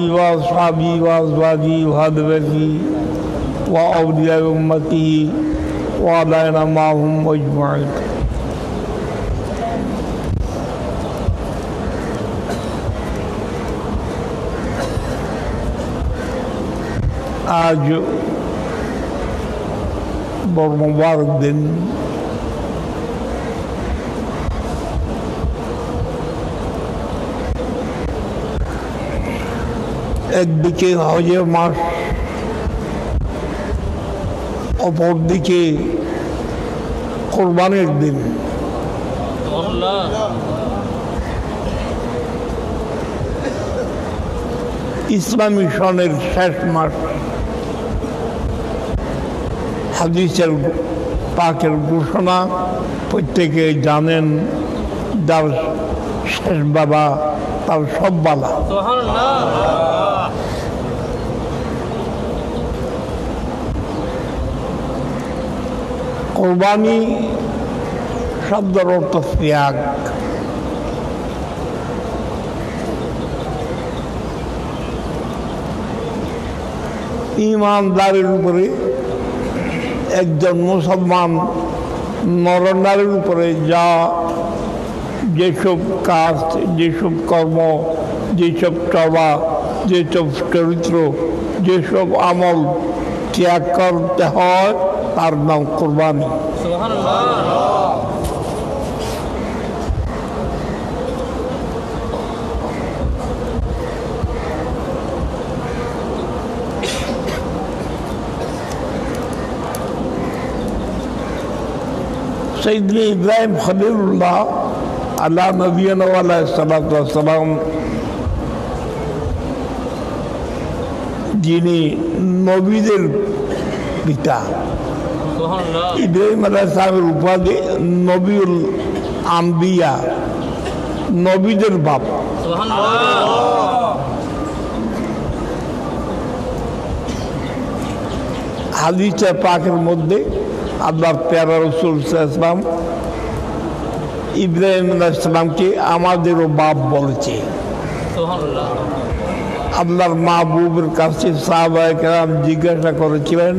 وأصحابي وأزواجي وهدفتي وأولياء أمتي وعلينا معهم أجمعين আজ বড় মোবারক দিন একদিকে হজের মাস অপরদিকে কোরবানের দিন। ইসলামী সনের শেষ মাস। হাদিসের পাকের ঘোষণা, প্রত্যেকে জানেন যার শেষ বাবা তার সব বালা। কোরবানি শব্দের অর্থ ত্যাগ। ইমানদারের উপরে একজন মুসলমান নরনারীর উপরে যা যেসব কাজ, যেসব কর্ম, যেসব চবা যেসব চরিত্র, যেসব আমল ত্যাগ করতে হয়, তার নাম কোরবানি। সৈদিন ইব্রাহিম খলিলুল্লাহ আল্লাহ নবীন সালাম যিনি নবীদের পিতা ইব্রাহিম সাহেবের উপাধি নবীল আম্বিয়া নবীদের বাপ হাদিসে পাকের মধ্যে আল্লাহ প্যারা রসুল ইসলাম ইব্রাহিম ইসলামকে আমাদেরও বাপ বলেছে। আল্লাহর মাহবুবের কাছে সাহবাহাম জিজ্ঞাসা করেছিলেন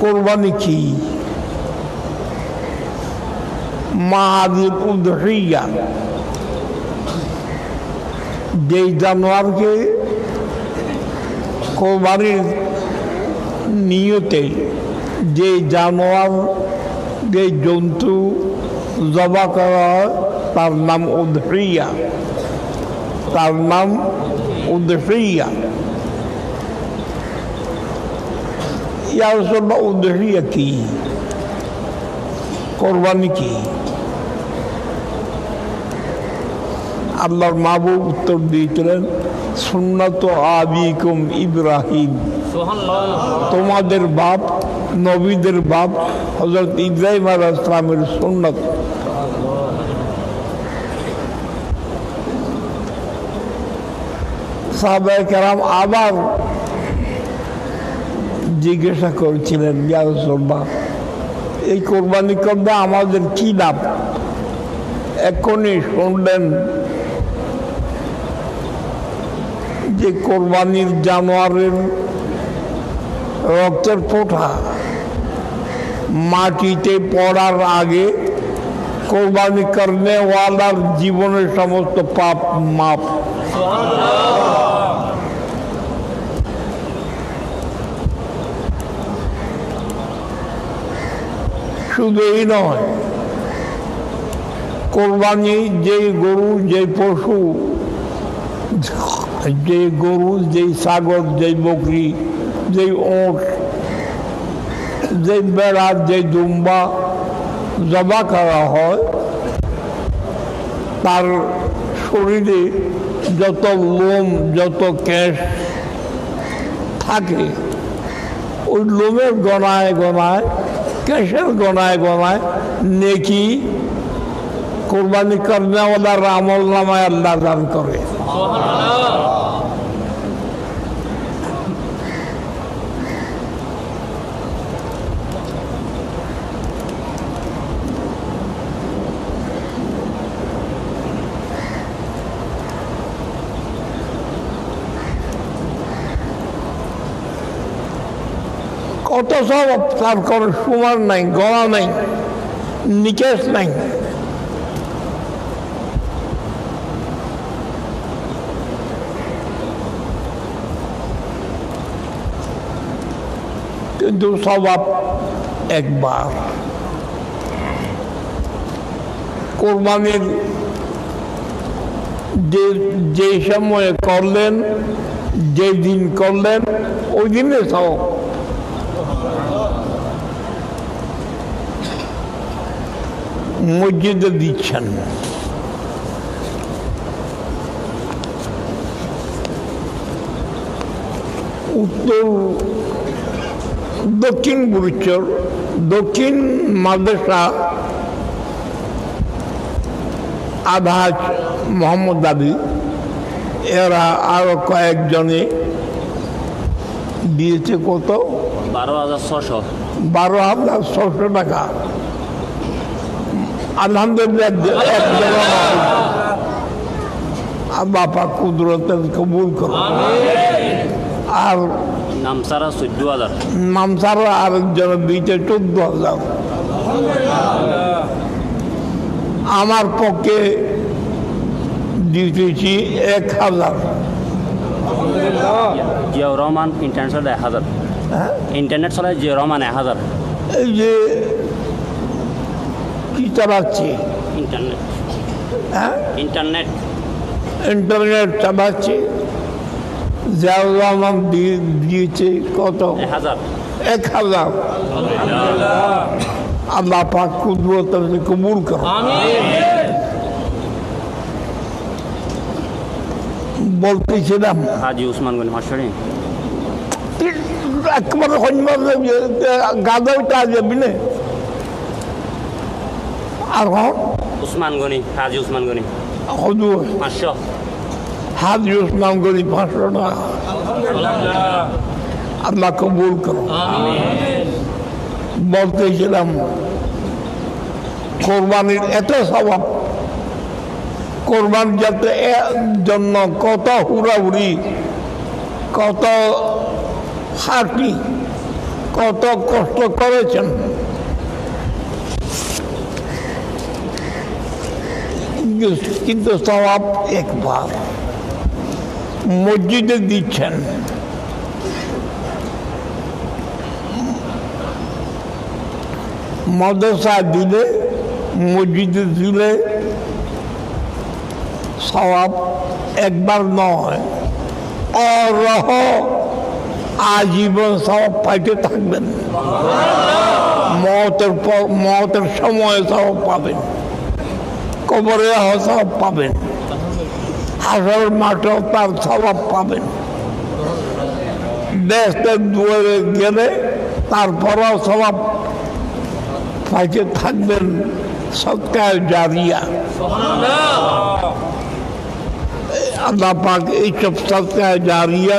কোরবানি কি? মাহাদির উদ্দহিয়া যেই জানোয়ারকে কোরবানির নিয়তে যে জানোয়ার যে জন্তু জবা করা হয় তার নাম উদ্রিয়া তার নাম উদ্রিয়া ইয়ার জন্য উদ্রিয়া কি? কোরবানি কি? আল্লাহর মাহবুব উত্তর দিয়েছিলেন সুন্নত আবিকুম ইব্রাহিম। তোমাদের বাপ নবীদের বাপ হজরত ইব্রাহিম আল ইসলামের কেরাম আবার জিজ্ঞাসা করেছিলেন ইয়ারসোল্লাহ এই কোরবানি করবে আমাদের কি লাভ? এখনই শুনলেন যে কোরবানির জানোয়ারের রক্তের ফোঁটা। মাটিতে পড়ার আগে কোরবানি করনে ওয়ালার জীবনের সমস্ত পাপ মাপ শুধু এই নয়, কোরবানি যে গরু যে পশু যে গরু, যেই ছাগল, যেই বকরি যেই ওট যে বেড়া, যেই দুম্বা জবা করা হয়, তার শরীরে যত লোম, যত ক্যাশ থাকে, ওই লোমের গনায় গনায়, ক্যাশের গনায় গনায় নেকি কোরবানি কর্নেওয়ালার আমল নামায় আল্লাহ দান করে। অথচ তার কোনো সমান নাই, গলা নাই, নিকেশ নাই। কিন্তু স্বভাব একবার। কোরবানির যে যে সময়ে করলেন, যে দিন করলেন, ওই দিনে সব মসজিদে দিচ্ছেন। না উত্তর দক্ষিণ গুরুচর দক্ষিণ মাদ্রাসা আধাজ মোহাম্মদ আলী এরা আরও কয়েকজনে দিয়েছে কত? বারো হাজার ছশো বারো হাজার ছশো টাকা। আলহামদুলিল্লাহ এক বাপা কুদরত কবুল করো। আর নামসারা চোদ্দ হাজার। মামসারও আরেকজনের দিয়েছে চোদ্দ হাজার। আমার পক্ষে দিতেছি এক হাজার। জিয়াউর রহমান ইন্টারনেট চলে এক হাজার। ইন্টারনেট চলে জিয়াউর রহমান এক হাজার। এই যে কি চালাচ্ছি ইন্টারনেট। হ্যাঁ? ইন্টারনেট। ইন্টারনেট চালাচ্ছি জিয়াউর রহমান দিয়ে- দিয়েছে কত? এক হাজার। আল্লাহ পাক কুদরত কবুল করো বলতেছিলাম হাজি উসমান গনি হাসরি একেবারে গাদাটা যাবি না আর উসমান গনি হাজি উসমান গনি। হদু পাঁচশো। হাত ইসলাম করি পাঁচশো টাকা। আল্লাহ কবুল করো বলতেছিলাম কোরবানির এত স্বভাব কোরবান যাতে জন্য কত হুড়াহুড়ি কত হাঁটি কত কষ্ট করেছেন কিন্তু- স্বভাব একবার মসজিদে দিচ্ছেন। মাদ্রাসা দিলে, মসজিদে দিলে সবাব একবার নয়, অরহ আজীবন সব পাইতে থাকবেন। মতের পর মতের সময় সব পাবেন। কবরে সব পাবেন। হাসর মাঠেও তার স্বভাব পাবেন। দেশের দুয়ারে গেলে তারপরেও স্বভাব পাইতে থাকবেন সৎকার জারিয়া। আল্লাহ পাক এইসব সৎকার জারিয়া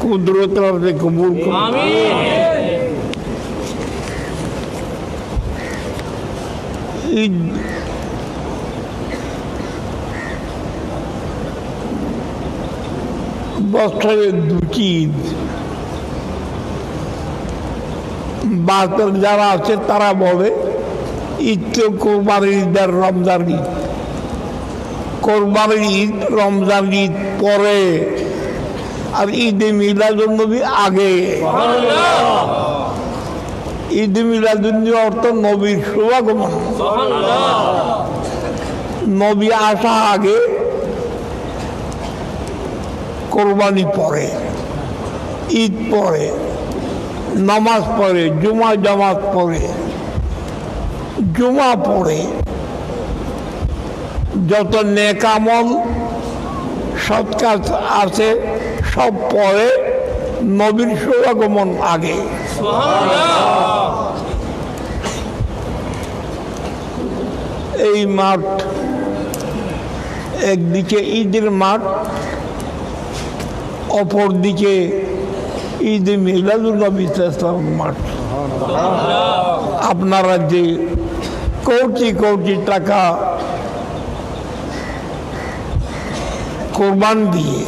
কুদরত রবে কবুল করুন। বছরে দুটি ঈদ। বাতের যারা আছে তারা বলে ঈদ তো কোরবানির ঈদ আর রমজান ঈদ। কোরবানির ঈদ রমজান ঈদ পরে আর ঈদে মিলাদুন্নবী আগে। ঈদ মিলাদুন্নবী অর্থ নবীর শুভাগমন। নবী আসা আগে কোরবানি পড়ে ঈদ পড়ে নামাজ পড়ে জুমা জামাত পড়ে জুমা পড়ে যত নেকামল সৎ কাজ আছে, সব পরে নবীর শুভাগমন আগে। এই মাঠ, একদিকে ঈদের মাঠ অপর দিকে ঈদ মিলাদুল নবী ইসলাম মাঠ। আপনারা যে কোটি কোটি টাকা কোরবান দিয়ে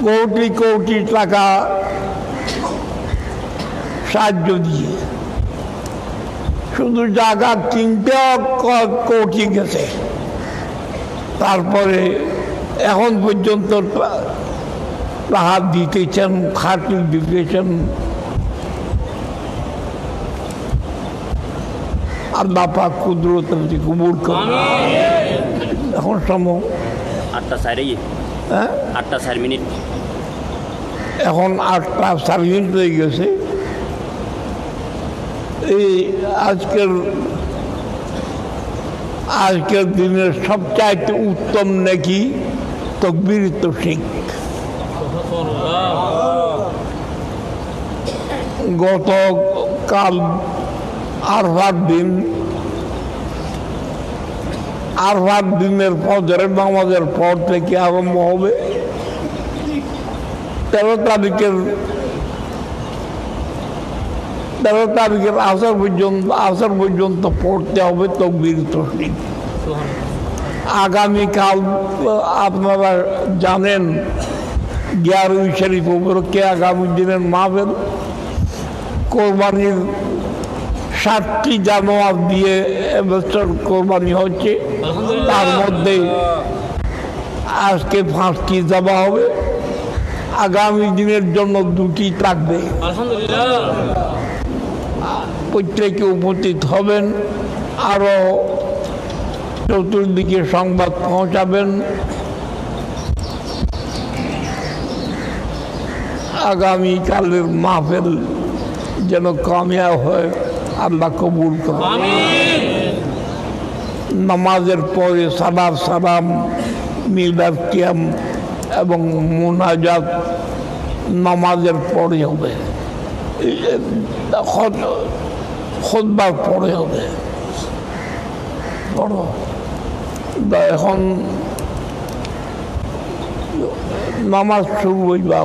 কোটি কোটি টাকা সাহায্য দিয়ে শুধু জায়গা ক- কোটি গেছে। তারপরে এখন পর্যন্ত তা- তাহার দিতেছেন। খাটি দিতেছেন আল্লাহ পাক কুদরত কবুল করুন। এখন সময়। আটটা চারে হ্যাঁ? আটটা চার মিনিট। এখন আটটা সার্ভিস হয়ে গেছে। এই আজকের আজকের দিনের সবচাইতে উত্তম নাকি তকবির তৌফিক। গতকাল আরফার দিন আরফার দিনের পর ফজরের নামাজের পর থেকে আরম্ভ হবে। তেরো তারিখের তেরো তারিখের আসর পর্যন্ত আসর পর্যন্ত পড়তে হবে তকবির তসলিম আগামীকাল আপনারা জানেন গিয়ারুই শরীফ উপলক্ষে আগামী দিনের মাহবেল কোরবানির ষাটটি জানোয়ার দিয়ে এবছর কোরবানি হচ্ছে। তার মধ্যে আজকে পাঁচটি দেওয়া হবে। আগামী দিনের জন্য দুটি থাকবে। প্রত্যেকে উপস্থিত হবেন আরও চতুর্দিকে সংবাদ পৌঁছাবেন। আগামীকালের মাহফিল যেন কামিয়া হয় আল্লাহ কবুল করে নামাজের পরে সালার সালাম মিলাদ কিয়াম এবং মোনাজাত নামাজের পরে হবে। খোদবার পরে হবে। বড়। এখন নামাজ শুরু হইবা